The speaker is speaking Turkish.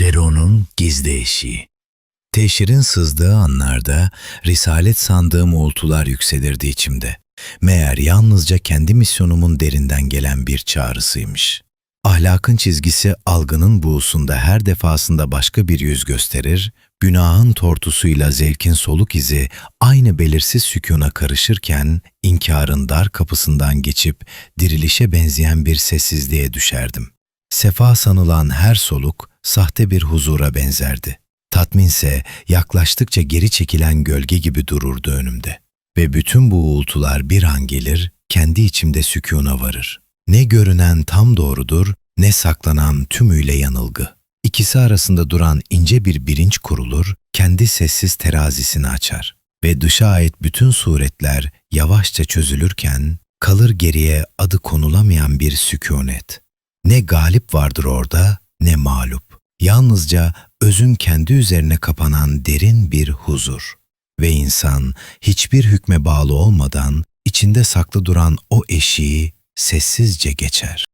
Deron'un gizli eşiği. Teşhirin sızdığı anlarda risalet sandığım uğultular yükselirdi içimde. Meğer yalnızca kendi misyonumun derinden gelen bir çağrısıymış. Ahlakın çizgisi algının buğusunda her defasında başka bir yüz gösterir, günahın tortusuyla zevkin soluk izi aynı belirsiz sükûna karışırken inkarın dar kapısından geçip dirilişe benzeyen bir sessizliğe düşerdim. Sefa sanılan her soluk sahte bir huzura benzerdi. Tatminse yaklaştıkça geri çekilen gölge gibi dururdu önümde. Ve bütün bu uğultular bir an gelir, kendi içimde sükûna varır. Ne görünen tam doğrudur, ne saklanan tümüyle yanılgı. İkisi arasında duran ince bir bilinç kurulur, kendi sessiz terazisini açar. Ve dışa ait bütün suretler yavaşça çözülürken, kalır geriye adı konulamayan bir sükûnet. Ne galip vardır orada, ne mağlup. Yalnızca özün kendi üzerine kapanan derin bir huzur. Ve insan hiçbir hükme bağlı olmadan içinde saklı duran o eşiği sessizce geçer.